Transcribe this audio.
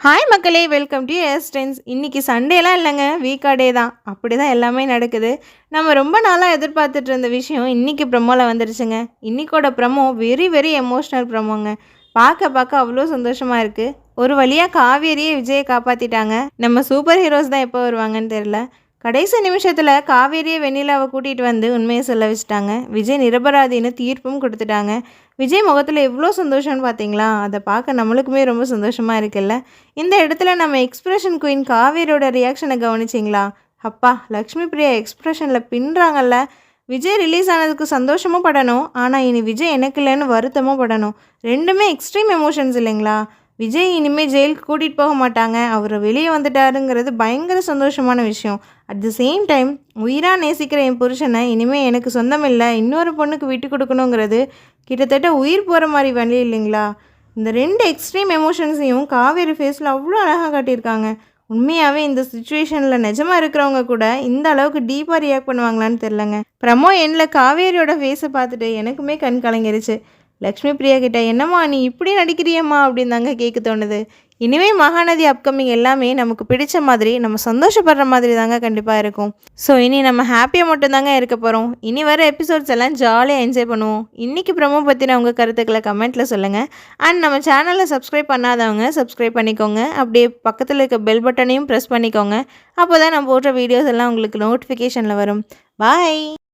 Hi மக்களே welcome to S ஏஸ்டென்ஸ் இன்றைக்கி சண்டேலாம் இல்லைங்க வீக்காடே தான் அப்படி தான். எல்லாமே நடக்குது. நம்ம ரொம்ப நாளாக எதிர்பார்த்துட்டு இருந்த விஷயம் இன்றைக்கி ப்ரமோவில் வந்துருச்சுங்க. இன்றைக்கோட ப்ரமோ வெரி வெரி எமோஷ்னல் ப்ரமோங்க பார்க்க பார்க்க அவ்வளோ சந்தோஷமாக இருக்குது ஒரு வழியாக காவேரியே விஜயை காப்பாற்றிட்டாங்க நம்ம சூப்பர் ஹீரோஸ் தான் எப்போ வருவாங்கன்னு தெரில கடைசி நிமிஷத்தில் காவேரியை வெண்ணிலாவை கூட்டிகிட்டு வந்து உண்மையை சொல்ல வச்சுட்டாங்க. விஜய் நிரபராதின்னு தீர்ப்பும் கொடுத்துட்டாங்க. விஜய் முகத்தில் எவ்வளோ சந்தோஷம்னு பார்த்தீங்களா அதை பார்க்க நம்மளுக்குமே ரொம்ப சந்தோஷமாக இருக்குல்ல? இந்த இடத்துல நம்ம எக்ஸ்பிரஷன் குயின் காவேரியோட ரியாக்ஷனை கவனிச்சிங்களா? அப்பா லக்ஷ்மி பிரியா எக்ஸ்பிரஷனில் பின்னுறாங்கல்ல. விஜய் ரிலீஸ் ஆனதுக்கு சந்தோஷமும் படணும். ஆனால் இனி விஜய் எனக்கு இல்லைன்னு வருத்தமும் படணும். ரெண்டுமே எக்ஸ்ட்ரீம் எமோஷன்ஸ் இல்லைங்களா? விஜய் இனிமேல் ஜெயிலுக்கு கூட்டிகிட்டு போக மாட்டாங்க. அவர் வெளியே வந்துட்டாருங்கிறது பயங்கர சந்தோஷமான விஷயம். அட் த சேம் டைம் உயிராக நேசிக்கிற என் புருஷனை இனிமேல் எனக்கு சொந்தம் இல்லை இன்னொரு பொண்ணுக்கு விட்டு கொடுக்கணுங்கிறது கிட்டத்தட்ட உயிர் போகிற மாதிரி வழி இல்லைங்களா? இந்த ரெண்டு எக்ஸ்ட்ரீம் எமோஷன்ஸையும் காவேரி ஃபேஸில் அவ்வளோ அழகாக காட்டியிருக்காங்க. உண்மையாகவே இந்த சுச்சுவேஷனில் நிஜமாக இருக்கிறவங்க கூட இந்த அளவுக்கு டீப்பாக ரியாக்ட் பண்ணுவாங்களான்னு தெரிலங்க ப்ரமோ எண்ணில் காவேரியோட ஃபேஸை பார்த்துட்டு எனக்குமே கண் கலங்கிருச்சு. லக்ஷ்மி பிரியா கிட்ட என்னம்மா நீ இப்படி நடிக்கிறியம்மா? அப்படின்னு தாங்க கேட்க தோணுது. இனிமேல் மகாநதி அப்கமிங் எல்லாமே நமக்கு பிடிச்ச மாதிரி நம்ம சந்தோஷப்படுற மாதிரி தாங்க கண்டிப்பாக இருக்கும். ஸோ இனி நம்ம ஹாப்பியாக மட்டும்தாங்க இருக்க போகிறோம் இனி வர எபிசோட்ஸ் எல்லாம் ஜாலியாக என்ஜாய் பண்ணுவோம். இன்றைக்கி ப்ரமோ பற்றின உங்கள் கருத்துக்களை கமெண்ட்டில் சொல்லுங்கள் அண்ட் நம்ம சேனலை சப்ஸ்கிரைப் பண்ணாதவங்க சப்ஸ்கிரைப் பண்ணிக்கோங்க. அப்படியே பக்கத்தில் இருக்க பெல் பட்டனையும் ப்ரெஸ் பண்ணிக்கோங்க. அப்போ தான் நம்ம போடுற வீடியோஸ் எல்லாம் உங்களுக்கு நோட்டிஃபிகேஷனில் வரும். பாய்